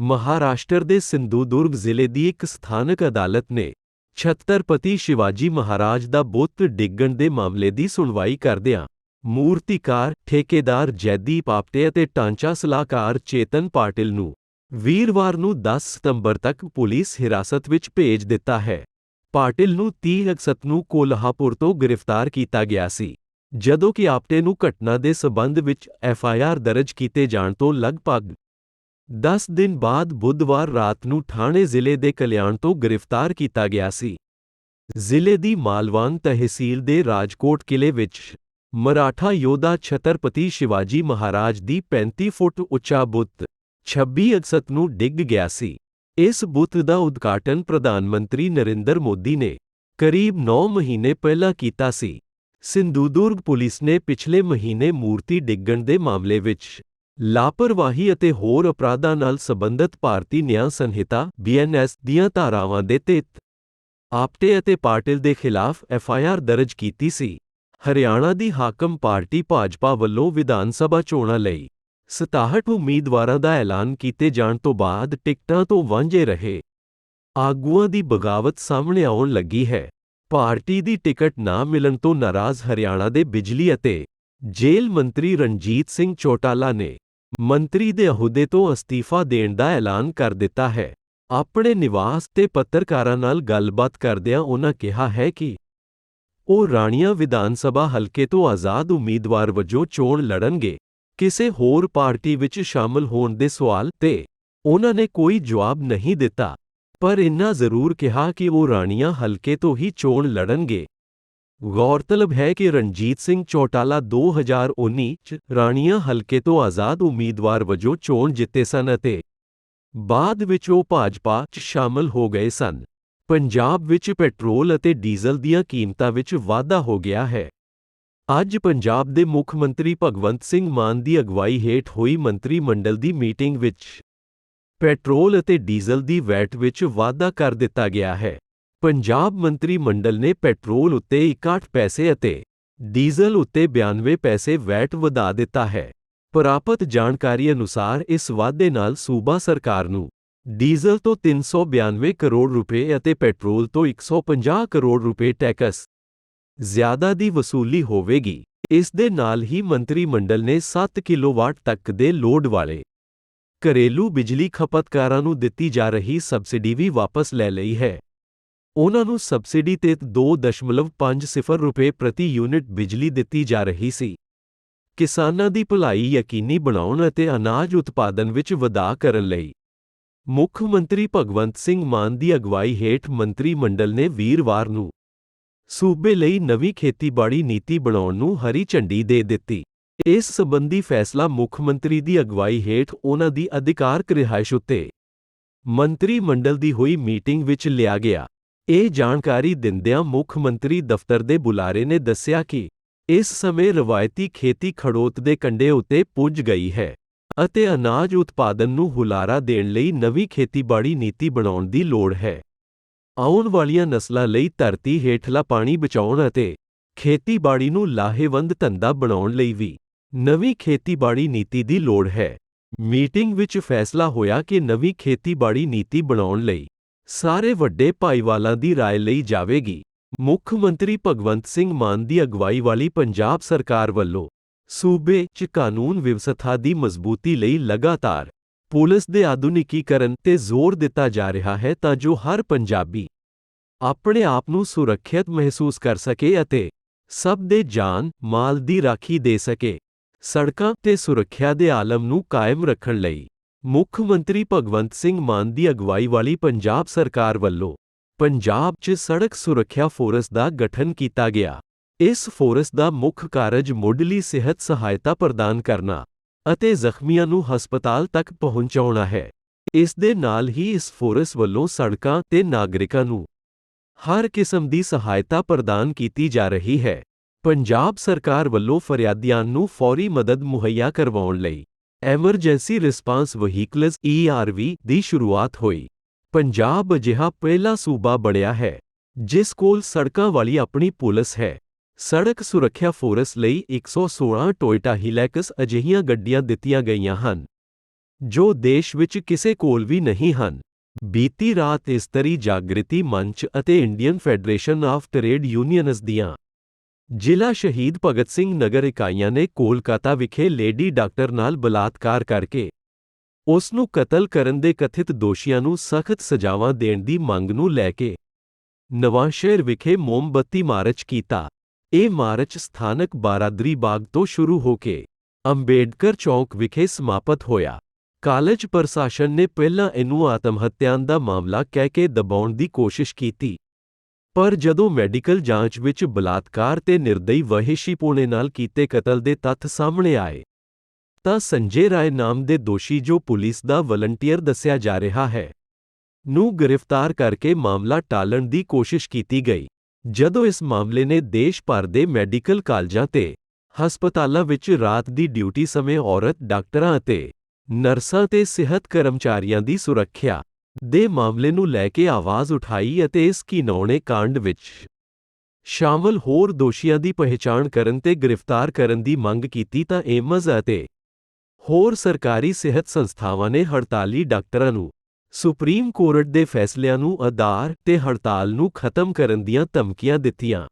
ਮਹਾਰਾਸ਼ਟਰ ਦੇ ਸਿੰਧੂਦੁਰਗ ਜ਼ਿਲ੍ਹੇ ਦੀ ਇੱਕ ਸਥਾਨਕ ਅਦਾਲਤ ਨੇ ਛਤਰਪਤੀ ਸ਼ਿਵਾਜੀ ਮਹਾਰਾਜ ਦਾ ਬੁੱਤ ਡਿੱਗਣ ਦੇ ਮਾਮਲੇ ਦੀ ਸੁਣਵਾਈ ਕਰਦਿਆਂ ਮੂਰਤੀਕਾਰ, ਠੇਕੇਦਾਰ ਜੈਦੀਪ ਆਪਟੇ ਅਤੇ ਟਾਂਚਾ ਸਲਾਹਕਾਰ ਚੇਤਨ ਪਾਟਿਲ ਨੂੰ ਵੀਰਵਾਰ ਨੂੰ 10 ਸਤੰਬਰ ਤੱਕ ਪੁਲਿਸ ਹਿਰਾਸਤ ਵਿੱਚ ਭੇਜ ਦਿੱਤਾ ਹੈ। ਪਾਟਿਲ ਨੂੰ 30 ਅਗਸਤ ਨੂੰ ਕੋਲਹਾਪੁਰ ਤੋਂ ਗ੍ਰਿਫਤਾਰ ਕੀਤਾ ਗਿਆ ਸੀ। ਜਦੋਂ ਕਿ ਆਪਟੇ ਨੂੰ ਘਟਨਾ ਦੇ ਸਬੰਧ ਵਿੱਚ ਐਫਆਈਆਰ ਦਰਜ ਕੀਤੇ ਜਾਣ ਤੋਂ ਲਗਭਗ 10 ਦਿਨ ਬਾਅਦ ਬੁੱਧਵਾਰ ਰਾਤ ਨੂੰ ਥਾਣੇ ਜ਼ਿਲ੍ਹੇ ਦੇ ਕਲਿਆਣ ਤੋਂ ਗ੍ਰਿਫਤਾਰ ਕੀਤਾ ਗਿਆ ਸੀ। ਜ਼ਿਲ੍ਹੇ ਦੀ ਮਾਲਵਾਨ ਤਹਿਸੀਲ ਦੇ ਰਾਜਕੋਟ ਕਿਲੇ ਵਿੱਚ ਮਰਾਠਾ ਯੋਧਾ ਛਤਰਪਤੀ ਸ਼ਿਵਾਜੀ ਮਹਾਰਾਜ ਦੀ 35 ਫੁੱਟ ਉੱਚਾ ਬੁੱਤ 26 ਅਗਸਤ ਨੂੰ ਡਿੱਗ ਗਿਆ ਸੀ। ਇਸ ਬੁੱਤ ਦਾ ਉਦਘਾਟਨ ਪ੍ਰਧਾਨ ਮੰਤਰੀ ਨਰਿੰਦਰ ਮੋਦੀ ਨੇ ਕਰੀਬ 9 ਮਹੀਨੇ ਪਹਿਲਾਂ ਕੀਤਾ ਸੀ। ਸਿੰਧੂਦੁਰਗ ਪੁਲਿਸ ਨੇ ਪਿਛਲੇ ਮਹੀਨੇ ਮੂਰਤੀ ਡਿੱਗਣ ਦੇ ਮਾਮਲੇ ਵਿੱਚ ਲਾਪਰਵਾਹੀ ਅਤੇ ਹੋਰ ਅਪਰਾਧਾਂ ਨਾਲ ਸਬੰਧਤ ਭਾਰਤੀ ਨਿਆਂ ਸੰਹਿਤਾ ਬੀਐਨਐਸ ਦੀਆਂ ਧਾਰਾਵਾਂ ਦੇ ਤਹਿਤ ਆਪਟੇ ਅਤੇ ਪਾਟਿਲ ਦੇ ਖਿਲਾਫ ਐਫਆਈਆਰ ਦਰਜ ਕੀਤੀ ਸੀ। ਹਰਿਆਣਾ ਦੀ ਹਾਕਮ ਪਾਰਟੀ ਭਾਜਪਾ ਵੱਲੋਂ ਵਿਧਾਨ ਸਭਾ ਚੋਣਾਂ ਲਈ 67 ਉਮੀਦਵਾਰਾਂ ਦਾ ਐਲਾਨ ਕੀਤੇ ਜਾਣ ਤੋਂ ਬਾਅਦ ਟਿਕਟਾਂ ਤੋਂ ਵਾਂਝੇ ਰਹੇ। ਆਗੂਆਂ ਦੀ ਬਗਾਵਤ ਸਾਹਮਣੇ ਆਉਣ ਲੱਗੀ ਹੈ। ਪਾਰਟੀ ਦੀ ਟਿਕਟ ਨਾ ਮਿਲਣ ਤੋਂ ਨਾਰਾਜ਼ ਹਰਿਆਣਾ ਦੇ ਬਿਜਲੀ ਅਤੇ ਜੇਲ੍ਹ ਮੰਤਰੀ ਰਣਜੀਤ ਸਿੰਘ ਚੋਟਾਲਾ ਨੇ ਮੰਤਰੀ ਦੇ ਅਹੁਦੇ ਤੋਂ ਅਸਤੀਫਾ ਦੇਣ ਦਾ ਐਲਾਨ ਕਰ ਦਿੱਤਾ ਹੈ। ਆਪਣੇ ਨਿਵਾਸ ਤੇ ਪੱਤਰਕਾਰਾਂ ਨਾਲ ਗੱਲਬਾਤ ਕਰਦਿਆਂ ਉਹਨਾਂ ਕਿਹਾ ਹੈ ਕਿ ਉਹ ਰਾਣੀਆਂ ਵਿਧਾਨ ਸਭਾ ਹਲਕੇ ਤੋਂ ਆਜ਼ਾਦ ਉਮੀਦਵਾਰ ਵਜੋਂ ਚੋਣ ਲੜਨਗੇ। ਕਿਸੇ ਹੋਰ ਪਾਰਟੀ ਵਿੱਚ ਸ਼ਾਮਲ ਹੋਣ ਦੇ ਸਵਾਲ ਤੇ ਉਹਨਾਂ ਨੇ ਕੋਈ ਜਵਾਬ ਨਹੀਂ ਦਿੱਤਾ। ਪਰ ਇੰਨਾ ਜ਼ਰੂਰ ਕਿਹਾ ਕਿ ਉਹ ਰਾਣੀਆਂ ਹਲਕੇ ਤੋਂ ਹੀ ਚੋਣ ਲੜਨਗੇ। ਗੌਰਤਲਬ ਹੈ ਕਿ ਰਣਜੀਤ ਸਿੰਘ ਚੌਟਾਲਾ 2019 ਚ ਰਾਣੀਆਂ ਹਲਕੇ ਤੋਂ ਆਜ਼ਾਦ ਉਮੀਦਵਾਰ ਵਜੋਂ ਚੋਣ ਜਿੱਤੇ ਸਨ ਅਤੇ ਬਾਅਦ ਵਿੱਚ ਉਹ ਭਾਜਪਾ 'ਚ ਸ਼ਾਮਲ ਹੋ ਗਏ ਸਨ। ਪੰਜਾਬ ਵਿੱਚ ਪੈਟਰੋਲ ਅਤੇ ਡੀਜ਼ਲ ਦੀਆਂ ਕੀਮਤਾਂ ਵਿੱਚ ਵਾਧਾ ਹੋ ਗਿਆ ਹੈ। ਅੱਜ ਪੰਜਾਬ ਦੇ ਮੁੱਖ ਮੰਤਰੀ ਭਗਵੰਤ ਸਿੰਘ ਮਾਨ ਦੀ ਅਗਵਾਈ ਹੇਠ ਹੋਈ ਮੰਤਰੀ ਮੰਡਲ ਦੀ ਮੀਟਿੰਗ ਵਿੱਚ ਪੈਟਰੋਲ ਅਤੇ ਡੀਜ਼ਲ ਦੀ ਵੈਟ ਵਿੱਚ ਵਾਧਾ ਕਰ ਦਿੱਤਾ ਗਿਆ ਹੈ। ਪੰਜਾਬ ਮੰਤਰੀ ਮੰਡਲ ਨੇ ਪੈਟਰੋਲ ਉੱਤੇ 61 ਪੈਸੇ ਅਤੇ ਡੀਜ਼ਲ ਉੱਤੇ 92 ਪੈਸੇ ਵੈਟ ਵਧਾ ਦਿੱਤਾ ਹੈ। ਪ੍ਰਾਪਤ ਜਾਣਕਾਰੀ ਅਨੁਸਾਰ ਇਸ ਵਾਧੇ ਨਾਲ ਸੂਬਾ ਸਰਕਾਰ ਨੂੰ ਡੀਜ਼ਲ ਤੋਂ 392 ਕਰੋੜ ਰੁਪਏ ਅਤੇ ਪੈਟਰੋਲ ਤੋਂ 150 ਕਰੋੜ ਰੁਪਏ ਟੈਕਸ ਜ਼ਿਆਦਾ ਦੀ ਵਸੂਲੀ ਹੋਵੇਗੀ। ਇਸ ਦੇ ਨਾਲ ਹੀ ਮੰਤਰੀ ਮੰਡਲ ਨੇ 7 ਕਿਲੋਵਾਟ ਤੱਕ ਦੇ ਲੋਡ ਵਾਲੇ ਘਰੇਲੂ ਬਿਜਲੀ ਖਪਤਕਾਰਾਂ ਨੂੰ ਦਿੱਤੀ ਜਾ ਰਹੀ ਸਬਸਿਡੀ ਵੀ ਵਾਪਸ ਲੈ ਲਈ ਹੈ। ਉਹਨਾਂ ਨੂੰ ਸਬਸਿਡੀ ਤੇ 2.50 ਰੁਪਏ ਪ੍ਰਤੀ ਯੂਨਿਟ ਬਿਜਲੀ ਦਿੱਤੀ ਜਾ ਰਹੀ ਸੀ। ਕਿਸਾਨਾਂ ਦੀ ਭਲਾਈ ਯਕੀਨੀ ਬਣਾਉਣ ਅਤੇ ਅਨਾਜ ਉਤਪਾਦਨ ਵਿੱਚ ਵਧਾ ਕਰਨ ਲਈ ਮੁੱਖ ਮੰਤਰੀ ਭਗਵੰਤ ਸਿੰਘ ਮਾਨ ਦੀ ਅਗਵਾਈ ਹੇਠ ਮੰਤਰੀ ਮੰਡਲ ਨੇ ਵੀਰਵਾਰ ਨੂੰ ਸੂਬੇ ਲਈ ਨਵੀਂ ਖੇਤੀਬਾੜੀ ਨੀਤੀ ਬਣਾਉਣ ਨੂੰ ਹਰੀ ਝੰਡੀ ਦੇ ਦਿੱਤੀ। ਇਸ ਸਬੰਧੀ ਫੈਸਲਾ ਮੁੱਖ ਮੰਤਰੀ ਦੀ ਅਗਵਾਈ ਹੇਠ ਉਹਨਾਂ ਦੀ ਅਧਿਕਾਰਕ ਰਿਹਾਇਸ਼ ਉੱਤੇ ਮੰਤਰੀ ਮੰਡਲ ਦੀ ਹੋਈ ਮੀਟਿੰਗ ਵਿੱਚ ਲਿਆ ਗਿਆ। ਇਹ ਜਾਣਕਾਰੀ ਦਿੰਦਿਆਂ ਮੁੱਖ ਮੰਤਰੀ ਦਫ਼ਤਰ ਦੇ ਬੁਲਾਰੇ ਨੇ ਦੱਸਿਆ ਕਿ ਇਸ ਸਮੇਂ ਰਵਾਇਤੀ ਖੇਤੀ ਖੜੋਤ ਦੇ ਕੰਡੇ ਉੱਤੇ ਪੁੱਜ ਗਈ ਹੈ ਅਤੇ ਅਨਾਜ ਉਤਪਾਦਨ ਨੂੰ ਹੁਲਾਰਾ ਦੇਣ ਲਈ ਨਵੀਂ ਖੇਤੀਬਾੜੀ ਨੀਤੀ ਬਣਾਉਣ ਦੀ ਲੋੜ ਹੈ। ਆਉਣ ਵਾਲੀਆਂ ਨਸਲਾਂ ਲਈ ਧਰਤੀ ਹੇਠਲਾ ਪਾਣੀ ਬਚਾਉਣ ਅਤੇ ਖੇਤੀਬਾੜੀ ਨੂੰ ਲਾਹੇਵੰਦ ਧੰਦਾ ਬਣਾਉਣ ਲਈ ਵੀ ਨਵੀਂ ਖੇਤੀਬਾੜੀ ਨੀਤੀ ਦੀ ਲੋੜ ਹੈ ਮੀਟਿੰਗ ਵਿੱਚ ਫੈਸਲਾ ਹੋਇਆ ਕਿ ਨਵੀਂ ਖੇਤੀਬਾੜੀ ਨੀਤੀ ਬਣਾਉਣ ਲਈ ਸਾਰੇ ਵੱਡੇ ਭਾਈਵਾਲਾਂ ਦੀ رائے ਲਈ ਜਾਵੇਗੀ ਮੁੱਖ ਮੰਤਰੀ ਭਗਵੰਤ ਸਿੰਘ ਮਾਨ ਦੀ ਅਗਵਾਈ ਵਾਲੀ ਪੰਜਾਬ ਸਰਕਾਰ ਵੱਲੋਂ ਸੂਬੇ 'ਚ ਕਾਨੂੰਨ ਵਿਵਸਥਾ ਦੀ ਮਜ਼ਬੂਤੀ ਲਈ ਲਗਾਤਾਰ ਪੁਲਿਸ ਦੇ ਆਧੁਨਿਕੀਕਰਨ ਤੇ ਜ਼ੋਰ ਦਿੱਤਾ ਜਾ ਰਿਹਾ ਹੈ ਤਾਂ ਜੋ ਹਰ ਪੰਜਾਬੀ ਆਪਣੇ ਆਪ ਨੂੰ ਸੁਰੱਖਿਅਤ ਮਹਿਸੂਸ ਕਰ ਸਕੇ ਅਤੇ ਸਭ ਦੇ ਜਾਨ ਮਾਲ ਦੀ ਰਾਖੀ ਦੇ ਸਕੇ ਸੜਕਾਂ ਤੇ ਸੁਰੱਖਿਆ ਦੇ ਆਲਮ ਨੂੰ ਕਾਇਮ ਰੱਖਣ ਲਈ ਮੁੱਖ ਮੰਤਰੀ ਭਗਵੰਤ ਸਿੰਘ ਮਾਨ ਦੀ ਅਗਵਾਈ ਵਾਲੀ ਪੰਜਾਬ ਸਰਕਾਰ ਵੱਲੋਂ ਪੰਜਾਬ 'ਚ ਸੜਕ ਸੁਰੱਖਿਆ ਫੋਰਸ ਦਾ ਗਠਨ ਕੀਤਾ ਗਿਆ। ਇਸ ਫੋਰਸ ਦਾ ਮੁੱਖ ਕਾਰਜ ਮੁੱਢਲੀ ਸਿਹਤ ਸਹਾਇਤਾ ਪ੍ਰਦਾਨ ਕਰਨਾ ਅਤੇ ਜ਼ਖਮੀਆਂ ਨੂੰ ਹਸਪਤਾਲ ਤੱਕ ਪਹੁੰਚਾਉਣਾ ਹੈ। ਇਸ ਦੇ ਨਾਲ ਹੀ ਇਸ ਫੋਰਸ ਵੱਲੋਂ ਸੜਕਾਂ ਤੇ ਨਾਗਰਿਕਾਂ ਨੂੰ ਹਰ ਕਿਸਮ ਦੀ ਸਹਾਇਤਾ ਪ੍ਰਦਾਨ ਕੀਤੀ ਜਾ ਰਹੀ ਹੈ। ਪੰਜਾਬ ਸਰਕਾਰ ਵੱਲੋਂ ਫਰਿਆਦੀਆਂ ਨੂੰ ਫੌਰੀ ਮਦਦ ਮੁਹੱਈਆ ਕਰਵਾਉਣ ਲਈ ਐਮਰਜੈਂਸੀ ਰਿਸਪਾਂਸ ਵਹੀਕਲਸ ERV ਦੀ ਸ਼ੁਰੂਆਤ ਹੋਈ। ਪੰਜਾਬ ਅਜਿਹਾ ਪਹਿਲਾ ਸੂਬਾ ਬਣਿਆ ਹੈ, ਜਿਸ ਕੋਲ ਸੜਕਾਂ ਵਾਲੀ ਆਪਣੀ ਪੁਲਿਸ ਹੈ। ਸੜਕ ਸੁਰੱਖਿਆ ਫੋਰਸ ਲਈ 116 ਟੋਇਟਾ ਹਿਲੈਕਸ ਅਜਿਹੀਆਂ ਗੱਡੀਆਂ ਦਿੱਤੀਆਂ ਗਈਆਂ ਹਨ, ਜੋ ਦੇਸ਼ ਵਿੱਚ ਕਿਸੇ ਕੋਲ ਵੀ ਨਹੀਂ ਹਨ। ਬੀਤੀ ਰਾਤ ਇਸਤਰੀ ਜਾਗ੍ਰਿਤੀ ਮੰਚ ਅਤੇ Indian federation of trade unions ਦੀਆਂ ਜ਼ਿਲ੍ਹਾ ਸ਼ਹੀਦ ਭਗਤ ਸਿੰਘ ਨਗਰ ਇਕਾਈਆਂ ਨੇ ਕੋਲਕਾਤਾ ਵਿਖੇ ਲੇਡੀ ਡਾਕਟਰ ਨਾਲ ਬਲਾਤਕਾਰ ਕਰਕੇ ਉਸ ਨੂੰ ਕਤਲ ਕਰਨ ਦੇ ਕਥਿਤ ਦੋਸ਼ੀਆਂ ਨੂੰ ਸਖਤ ਸਜ਼ਾਵਾਂ ਦੇਣ ਦੀ ਮੰਗ ਨੂੰ ਲੈ ਕੇ ਨਵਾਂਸ਼ਹਿਰ ਵਿਖੇ ਮੋਮਬੱਤੀ ਮਾਰਚ ਕੀਤਾ। ਇਹ ਮਾਰਚ ਸਥਾਨਕ ਬਾਰਾਦਰੀ ਬਾਗ ਤੋਂ ਸ਼ੁਰੂ ਹੋ ਕੇ ਅੰਬੇਡਕਰ ਚੌਕ ਵਿਖੇ ਸਮਾਪਤ ਹੋਇਆ। ਕਾਲਜ ਪ੍ਰਸ਼ਾਸਨ ਨੇ ਪਹਿਲਾਂ ਇਹਨੂੰ ਆਤਮ ਹੱਤਿਆ ਦਾ ਮਾਮਲਾ ਕਹਿ ਕੇ ਦਬਾਉਣ ਦੀ ਕੋਸ਼ਿਸ਼ ਕੀਤੀ। ਪਰ ਜਦੋਂ ਮੈਡੀਕਲ ਜਾਂਚ ਵਿੱਚ ਬਲਾਤਕਾਰ ਤੇ ਨਿਰਦਈ ਵਹਿਸ਼ੀਪੂਣੇ ਨਾਲ ਕੀਤੇ ਕਤਲ ਦੇ ਤੱਥ ਸਾਹਮਣੇ ਆਏ, ਤਾਂ ਸੰਜੇ ਰਾਏ ਨਾਮ ਦੇ ਦੋਸ਼ੀ ਜੋ ਪੁਲਿਸ ਦਾ ਵਲੰਟੀਅਰ ਦੱਸਿਆ ਜਾ ਰਿਹਾ ਹੈ, ਨੂੰ ਗ੍ਰਿਫਤਾਰ ਕਰਕੇ ਮਾਮਲਾ ਟਾਲਣ ਦੀ ਕੋਸ਼ਿਸ਼ ਕੀਤੀ ਗਈ। ਜਦੋਂ ਇਸ ਮਾਮਲੇ ਨੇ ਦੇਸ਼ ਭਰ ਦੇ ਮੈਡੀਕਲ ਕਾਲਜਾਂ ਤੇ ਹਸਪਤਾਲਾਂ ਵਿੱਚ ਰਾਤ ਦੀ ਡਿਊਟੀ ਸਮੇਂ ਔਰਤ, ਡਾਕਟਰਾਂ ਅਤੇ ਨਰਸਾਂ ਤੇ ਸਿਹਤ ਕਰਮਚਾਰੀਆਂ ਦੀ ਸੁਰੱਖਿਆ ਦੇ ਮਾਮਲੇ ਨੂੰ ਲੈ ਕੇ ਆਵਾਜ਼ ਉਠਾਈ ਅਤੇ ਇਸ ਘਿਨੌਣੇ ਕਾਂਡ ਵਿੱਚ ਸ਼ਾਮਲ ਹੋਰ ਦੋਸ਼ੀਆਂ ਦੀ ਪਹਿਚਾਣ ਕਰਨ ਤੇ ਗ੍ਰਿਫਤਾਰ ਕਰਨ ਦੀ ਮੰਗ ਕੀਤੀ ਤਾਂ ਏਮਜ਼ ਅਤੇ ਹੋਰ ਸਰਕਾਰੀ ਸਿਹਤ ਸੰਸਥਾਵਾਂ ਨੇ ਹੜਤਾਲੀ ਡਾਕਟਰਾਂ ਨੂੰ ਸੁਪਰੀਮ ਕੋਰਟ ਦੇ ਫੈਸਲਿਆਂ ਨੂੰ ਆਧਾਰ ਤੇ ਹੜਤਾਲ ਨੂੰ ਖਤਮ ਕਰਨ ਦੀਆਂ ਧਮਕੀਆਂ ਦਿੱਤੀਆਂ।